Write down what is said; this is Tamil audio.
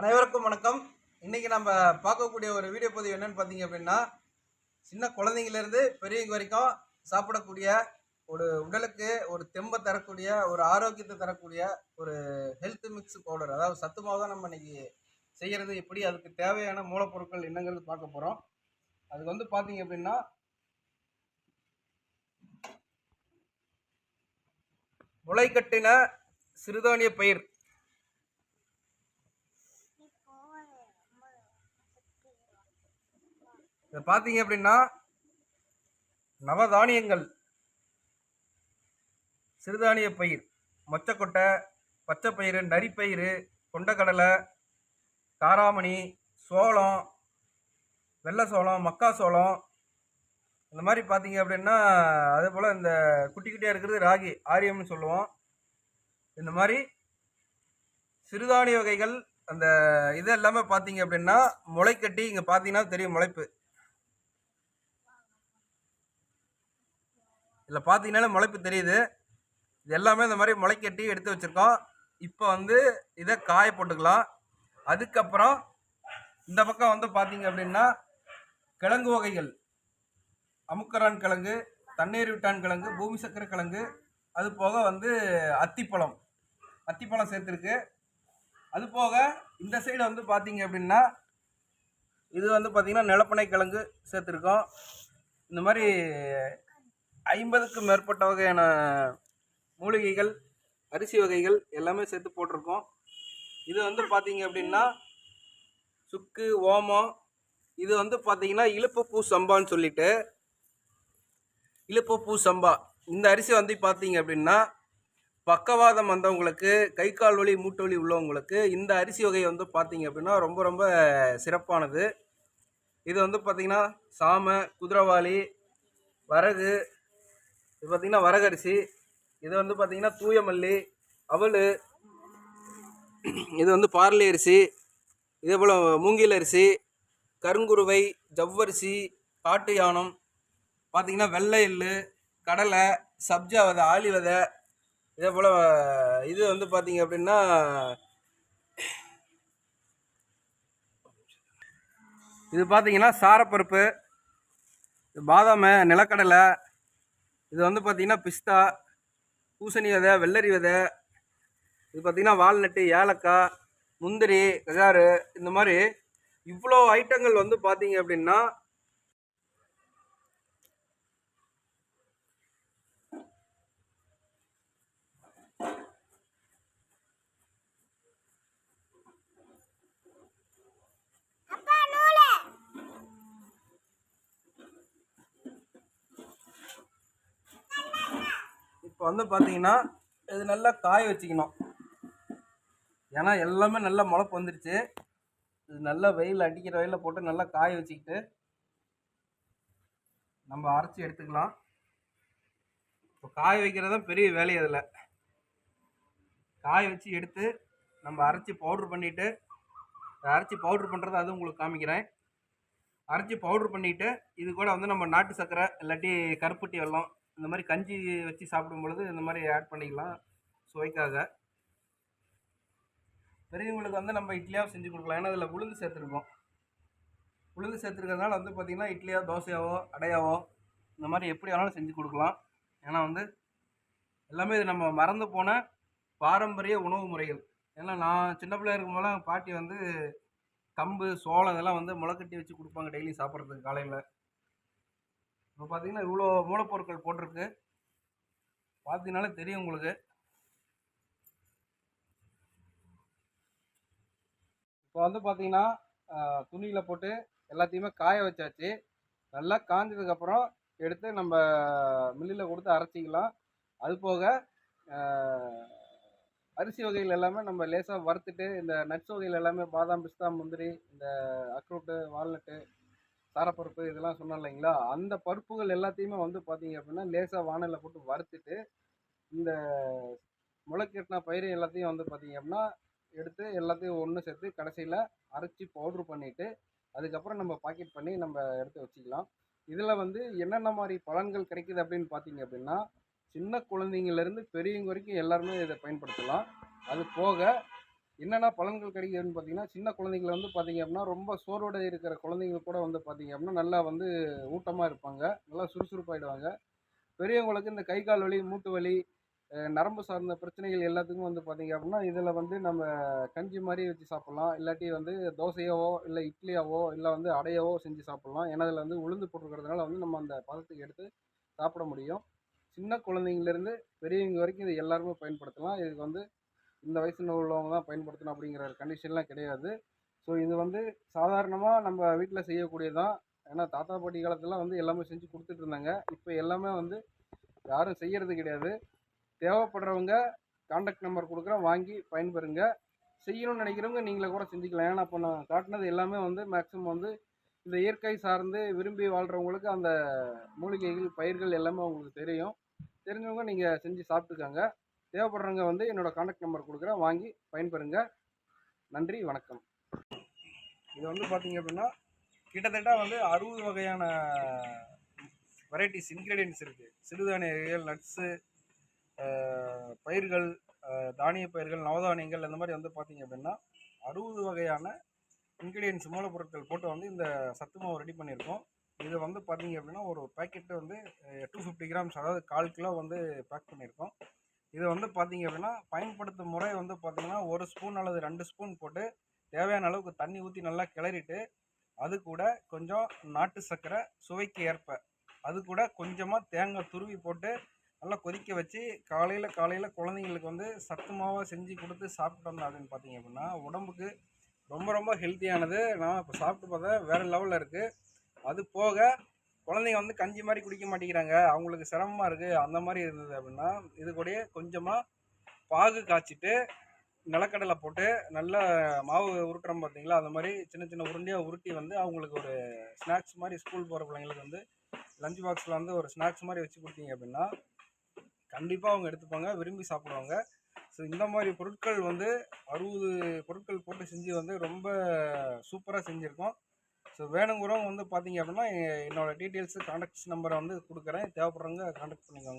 அனைவருக்கும் வணக்கம். இன்றைக்கி நம்ம பார்க்கக்கூடிய ஒரு வீடியோ பதிவு என்னென்னு பார்த்தீங்க அப்படின்னா சின்ன குழந்தைங்கலேருந்து பெரியவங்க வரைக்கும் சாப்பிடக்கூடிய ஒரு உடலுக்கு ஒரு தெம்பை தரக்கூடிய ஒரு ஆரோக்கியத்தை தரக்கூடிய ஒரு ஹெல்த் மிக்ஸ் பவுடர் அதாவது சத்து மாவு தான் நம்ம இன்றைக்கி செய்கிறது எப்படி அதுக்கு தேவையான மூலப்பொருட்கள் என்னங்கிறது பார்க்க போகிறோம் அதுக்கு வந்து பார்த்தீங்க அப்படின்னா முளைக்கட்டின சிறுதானிய பயிர். இதை பார்த்தீங்க அப்படின்னா நவதானியங்கள். சிறுதானிய பயிர் மொச்சக்கொட்டை பச்சைப்பயிறு நரிப்பயிறு கொண்டக்கடலை காராமணி சோளம் வெள்ளை சோளம் மக்கா சோளம். இந்த மாதிரி பார்த்தீங்க அப்படின்னா அதே போல் இந்த குட்டி குட்டியாக இருக்கிறது ராகி ஆரியம்னு சொல்லுவோம். இந்த மாதிரி சிறுதானிய வகைகள் அந்த இது எல்லாமே பார்த்தீங்க அப்படின்னா முளைக்கட்டி இங்கே பார்த்தீங்கன்னா தெரியும் முளைப்பு. இதில் பார்த்தீங்கன்னா முளைப்பு தெரியுது. இது எல்லாமே இந்த மாதிரி முளைக்கட்டி எடுத்து வச்சுருக்கோம். இப்போ வந்து இதை காய போட்டுக்கலாம். அதுக்கப்புறம் இந்த பக்கம் வந்து பார்த்தீங்க அப்படின்னா கிழங்கு வகைகள். அமுக்கரான் கிழங்கு தண்ணீர் விட்டான் கிழங்கு பூமி சக்கரை கிழங்கு அது போக வந்து அத்திப்பழம். அத்திப்பழம் சேர்த்துருக்கு. அது போக இந்த சைடு வந்து பார்த்தீங்க அப்படின்னா இது வந்து பார்த்திங்கன்னா நிலப்பனை கிழங்கு சேர்த்துருக்கோம். இந்த மாதிரி ஐம்பதுக்கும் மேற்பட்ட வகையான மூலிகைகள் அரிசி வகைகள் எல்லாமே சேர்த்து போட்டிருக்கோம். இது வந்து பார்த்தீங்க அப்படின்னா சுக்கு ஓமம் இது வந்து பார்த்தீங்கன்னா இழுப்புப்பூ சம்பான்னு சொல்லிட்டு இழுப்புப்பூ சம்பா. இந்த அரிசி வந்து பார்த்தீங்க அப்படின்னா பக்கவாதம் வந்தவங்களுக்கு கை கால் வலி மூட்டு வலி உள்ளவங்களுக்கு இந்த அரிசி வகை வந்து பார்த்தீங்க அப்படின்னா ரொம்ப ரொம்ப சிறப்பானது. இது வந்து பார்த்தீங்கன்னா சாமை குதிரவாளி வரகு இது பார்த்தீங்கன்னா வரகரிசி இது வந்து பார்த்தீங்கன்னா தூய மல்லி அவல் இது வந்து பார்லி அரிசி இதே போல் மூங்கில் அரிசி கருங்குருவை ஜவ்வரிசி காட்டு யானம் பார்த்தீங்கன்னா வெள்ளை எள்ளு கடலை சப்ஜா விதை ஆளி விதை இதே போல் இது வந்து பார்த்தீங்க அப்படின்னா இது பார்த்தீங்கன்னா சாரப்பருப்பு இது நிலக்கடலை இது வந்து பார்த்தீங்கன்னா பிஸ்தா பூசணி விதை வெள்ளரி விதை. இது பார்த்தீங்கன்னா வால்நட்டு ஏலக்காய் முந்திரி கஜாரு இந்த மாதிரி இவ்வளோ ஐட்டங்கள் வந்து பார்த்தீங்க அப்படின்னா இப்போ வந்து பார்த்தீங்கன்னா இது நல்லா காய வச்சுக்கணும். ஏன்னா எல்லாமே நல்லா முளப்பு வந்துருச்சு. இது நல்லா வெயில் அடிக்கிற வெயிலில் போட்டு நல்லா காய வச்சுக்கிட்டு நம்ம அரைச்சி எடுத்துக்கலாம். இப்போ காய வைக்கிறது தான் பெரிய வேலை அதில். காய வச்சு எடுத்து நம்ம அரைச்சி பவுட்ரு பண்ணிவிட்டு அரைச்சி பவுட்ரு பண்ணுறது அது உங்களுக்கு காமிக்கிறேன். அரைச்சி பவுட்ரு பண்ணிவிட்டு இது கூட வந்து நம்ம நாட்டு சர்க்கரை இல்லாட்டி கருப்பட்டி வெல்லம் இந்த மாதிரி கஞ்சி வச்சு சாப்பிடும் பொழுது இந்த மாதிரி ஆட் பண்ணிக்கலாம். சுவைக்காக. பெரியவங்களுக்கு வந்து நம்ம இட்லியாக செஞ்சு கொடுக்கலாம். ஏன்னா அதில் உளுந்து சேர்த்துருக்கோம். உளுந்து சேர்த்துருக்கிறதுனால வந்து பார்த்திங்கன்னா இட்லியாக தோசையாவோ அடையாவோ இந்த மாதிரி எப்படி வேணாலும் செஞ்சு கொடுக்கலாம். ஏன்னா வந்து எல்லாமே இது நம்ம மறந்து போன பாரம்பரிய உணவு முறைகள். ஏன்னா நான் சின்ன பிள்ளையா இருக்கும்போதெல்லாம் பாட்டி வந்து கம்பு சோளம் இதெல்லாம் வந்து முளைக்கட்டி வச்சு கொடுப்பாங்க டெய்லி சாப்பிட்றதுக்கு காலையில். இப்போ பார்த்தீங்கன்னா இவ்வளோ மூலப்பொருட்கள் போட்டிருக்கு. பார்த்தீங்கனாலே தெரியும் உங்களுக்கு. இப்போ வந்து பார்த்தீங்கன்னா துணியில் போட்டு எல்லாத்தையுமே காய வச்சாச்சு. நல்லா காஞ்சதுக்கப்புறம் எடுத்து நம்ம மில்லில் கொடுத்து அரைச்சிக்கலாம். அது போக அரிசி வகைகள் எல்லாமே நம்ம லேசாக வறுத்துட்டு இந்த நட்ஸ் வகைகள் எல்லாமே பாதாம் பிஸ்தா முந்திரி இந்த அக்ரூட்டு வால்நட்டு சாரப்பருப்பு இதெல்லாம் சொன்னோம் இல்லைங்களா? அந்த பருப்புகள் எல்லாத்தையுமே வந்து பார்த்தீங்க அப்படின்னா லேசாக வானலில் போட்டு வறுத்துட்டு இந்த முளைக்கட்டின பயிர் எல்லாத்தையும் வந்து பார்த்தீங்க அப்படின்னா எடுத்து எல்லாத்தையும் ஒன்று சேர்த்து கடைசியில் அரைச்சி பவுட்ரு பண்ணிவிட்டு அதுக்கப்புறம் நம்ம பாக்கெட் பண்ணி நம்ம எடுத்து வச்சுக்கலாம். இதில் வந்து என்னென்ன மாதிரி பலன்கள் கிடைக்குது அப்படின்னு பார்த்தீங்க அப்படின்னா சின்ன குழந்தைங்கள்லேருந்து பெரியவங்க வரைக்கும் எல்லாருமே இதை பயன்படுத்தலாம். அது போக என்னென்ன பலன்கள் கிடைக்குதுன்னு பார்த்தீங்கன்னா சின்ன குழந்தைங்கள வந்து பார்த்தீங்க அப்படின்னா ரொம்ப சோர்வோட இருக்கிற குழந்தைங்க கூட வந்து பார்த்தீங்க அப்படின்னா நல்லா வந்து ஊட்டமாக இருப்பாங்க. நல்லா சுறுசுறுப்பாயிடுவாங்க. பெரியவங்களுக்கு இந்த கை கால் வலி மூட்டு வலி நரம்பு சார்ந்த பிரச்சனைகள் எல்லாத்துக்கும் வந்து பார்த்தீங்க அப்படின்னா இதில் வந்து நம்ம கஞ்சி மாதிரி வச்சு சாப்பிட்லாம். இல்லாட்டி வந்து தோசையாவோ இல்லை இட்லியாவோ இல்லை வந்து அடையாவோ செஞ்சு சாப்பிட்லாம். ஏன்னா அதில் வந்து உளுந்து போட்டுருக்கிறதுனால வந்து நம்ம அந்த பதத்துக்கு எடுத்து சாப்பிட முடியும். சின்ன குழந்தைங்கலேருந்து பெரியவங்க வரைக்கும் இது எல்லாருமே பயன்படுத்தலாம். இதுக்கு வந்து இந்த வயசுல உள்ளவங்க தான் பயன்படுத்தணும் அப்படிங்கிற ஒரு கண்டிஷன்லாம் கிடையாது. ஸோ இது வந்து சாதாரணமாக நம்ம வீட்டில் செய்யக்கூடியதான் ஏன்னா தாத்தா பாட்டி காலத்துலலாம் வந்து எல்லாமே செஞ்சு கொடுத்துட்டு இருந்தாங்க. இப்போ எல்லாமே வந்து யாரும் செய்கிறது கிடையாது. தேவைப்படுறவங்க காண்டாக்ட் நம்பர் கொடுக்குறேன் வாங்கி பயன்பெறுங்க. செய்யணும்னு நினைக்கிறவங்க நீங்களே கூட செஞ்சுக்கலாம். ஏன்னா இப்போ நான் காட்டினது எல்லாமே வந்து மேக்ஸிமம் வந்து இந்த இயற்கை சார்ந்து விரும்பி வாழ்கிறவங்களுக்கு அந்த மூலிகைகள் பயிர்கள் எல்லாமே உங்களுக்கு தெரியும். தெரிஞ்சவங்க நீங்கள் செஞ்சு சாப்பிட்டுக்கோங்க. தேவைப்படுறவங்க வந்து என்னோடய காண்டாக்ட் நம்பர் கொடுக்குறேன். வாங்கி பயன்பெறுங்க. நன்றி வணக்கம். இது வந்து பார்த்தீங்க அப்படின்னா கிட்டத்தட்ட வந்து அறுபது வகையான வெரைட்டிஸ் இன்க்ரீடியன்ஸ் இருக்குது சிறுதானியங்கள் நட்ஸு பயிர்கள் தானிய பயிர்கள் நவதானியங்கள் இந்த மாதிரி வந்து பார்த்திங்க அப்படின்னா அறுபது வகையான இன்க்ரீடியன்ஸ் மூலப்பொருட்கள் போட்டு வந்து இந்த சத்து மாவு ரெடி பண்ணியிருக்கோம். இது வந்து பார்த்திங்க அப்படின்னா ஒரு பேக்கெட்டு வந்து டூ ஃபிஃப்டி கிராம்ஸ் அதாவது கால் கிலோ வந்து பேக் பண்ணியிருக்கோம். இது வந்து பார்த்தீங்க அப்படின்னா பயன்படுத்தும் முறை வந்து பார்த்தீங்கன்னா ஒரு ஸ்பூன் அல்லது ரெண்டு ஸ்பூன் போட்டு தேவையான அளவுக்கு தண்ணி ஊற்றி நல்லா கிளறிட்டு அது கூட கொஞ்சம் நாட்டு சர்க்கரை சுவைக்கு ஏற்ப. அது கூட கொஞ்சமாக தேங்காய் துருவி போட்டு நல்லா கொதிக்க வச்சு காலையில் காலையில் குழந்தைங்களுக்கு வந்து சத்து மாவாக செஞ்சு கொடுத்து சாப்பிட்டு வந்தோம் அப்படின்னு பார்த்தீங்க அப்படின்னா உடம்புக்கு ரொம்ப ரொம்ப ஹெல்த்தியானது நான் இப்போ சாப்பிட்டு பார்த்தா வேறு லெவலில் இருக்குது அது போக குழந்தைங்க வந்து கஞ்சி மாதிரி குடிக்க மாட்டேங்கிறாங்க. அவங்களுக்கு சிரமமாக இருக்குது அந்த மாதிரி இருந்தது அப்படின்னா இது கூடயே கொஞ்சமாக பாகு காய்ச்சிட்டு நிலக்கடலை போட்டு நல்லா மாவு உருட்டுறோம் பார்த்தீங்களா? அந்த மாதிரி சின்ன சின்ன உருண்டையாக உருட்டி வந்து அவங்களுக்கு ஒரு ஸ்நாக்ஸ் மாதிரி ஸ்கூல் போகிற பிள்ளைங்களுக்கு வந்து லஞ்ச் பாக்ஸில் வந்து ஒரு ஸ்நாக்ஸ் மாதிரி வச்சு கொடுத்தீங்க அப்படின்னா கண்டிப்பாக அவங்க எடுத்துப்பாங்க. விரும்பி சாப்பிடுவாங்க. ஸோ இந்த மாதிரி பொருட்கள் வந்து அறுபது பொருட்கள் போட்டு செஞ்சு வந்து ரொம்ப சூப்பராக செஞ்சுருக்கோம். ஸோ வேணுங்கிறவங்க வந்து பார்த்தீங்க அப்படின்னா என்னோடய டீட்டெயில்ஸு கான்டாக்ட்ஸ் நம்பரை வந்து கொடுக்குறேன். தேவைப்படுறவங்க கான்டாக்ட் பண்ணிக்கோங்க.